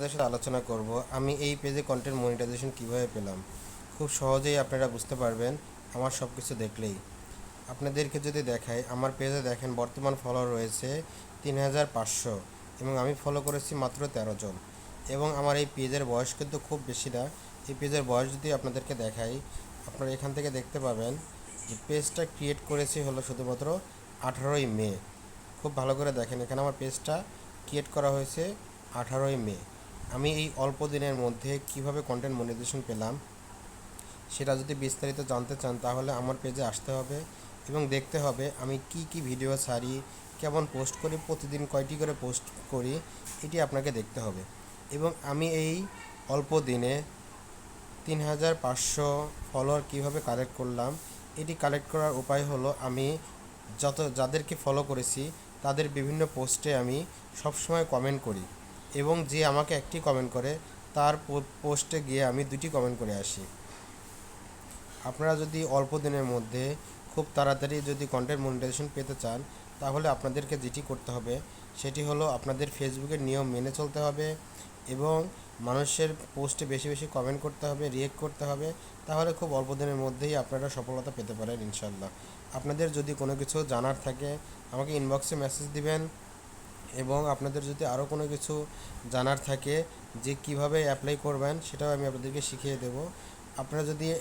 আপনাদের সাথে আলোচনা করব। আমি এই পেজে কন্টেন্ট মনিটাইজেশন কীভাবে পেলাম? খুব সহজেই আপনারা বুঝতে পারবেন, আমার সব কিছু দেখলেই। আপনাদেরকে যদি দেখাই, আমার পেজে দেখেন বর্তমান ফলোয়ার রয়েছে তিন হাজার পাঁচশো এবং আমি ফলো করেছি মাত্র তেরো জন। এবং আমার এই পেজের বয়স কিন্তু খুব বেশি না। এই পেজের বয়স যদি আপনাদেরকে দেখাই, আপনারা এখান থেকে দেখতে পাবেন যে পেজটা ক্রিয়েট করেছি হলো শুধুমাত্র আঠারোই মে। খুব ভালো করে দেখেন, এখানে আমার পেজটা ক্রিয়েট করা হয়েছে আঠারোই মে। আমি এই অল্প দিনের মধ্যে কীভাবে কন্টেন্ট মনিটাইজেশন পেলাম, সেটা যদি বিস্তারিত জানতে চান, তাহলে আমার পেজে আসতে হবে এবং দেখতে হবে আমি কি কি ভিডিও ছাড়ি, কেমন পোস্ট করি, প্রতিদিন কয়টি করে পোস্ট করি, এটি আপনাকে দেখতে হবে। এবং আমি এই অল্প দিনে তিন হাজার পাঁচশো ফলোয়ার কীভাবে কালেক্ট করলাম, এটি কালেক্ট করার উপায় হলো আমি যত, যাদেরকে ফলো করেছি, তাদের বিভিন্ন পোস্টে আমি সবসময় কমেন্ট করি। এবং যে আমাকে একটি কমেন্ট করে, তার পোস্টে গিয়ে আমি দুটি কমেন্ট করে আসি। আপনারা যদি অল্প দিনের মধ্যে খুব তাড়াতাড়ি যদি কন্টেন্ট মনিটাইজেশন পেতে চান, তাহলে আপনাদেরকে যেটি করতে হবে, সেটি হলো আপনাদের ফেসবুকের নিয়ম মেনে চলতে হবে এবং মানুষের পোস্টে বেশি বেশি কমেন্ট করতে হবে রিয়েক্ট করতে হবে, তাহলে খুব অল্প দিনের মধ্যেই আপনারা সফলতা পেতে পারেন ইনশাল্লাহ আপনাদের যদি কোনো কিছু জানার থাকে, আমাকে ইনবক্সে মেসেজ দিবেন। এবং আপনাদের যদি আরও কোনো কিছু জানার থাকে যে কীভাবে অ্যাপ্লাই করবেন, সেটাও আমি আপনাদেরকে শিখিয়ে দেব। আপনারা যদি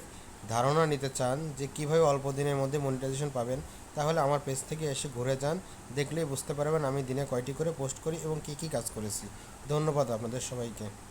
ধারণা নিতে চান যে কীভাবে অল্প দিনের মধ্যে মনিটাইজেশন পাবেন, তাহলে আমার পেজ থেকে এসে ঘুরে যান, দেখলেই বুঝতে পারবেন আমি দিনে কয়টি করে পোস্ট করি এবং কী কী কাজ করেছি। ধন্যবাদ আপনাদের সবাইকে।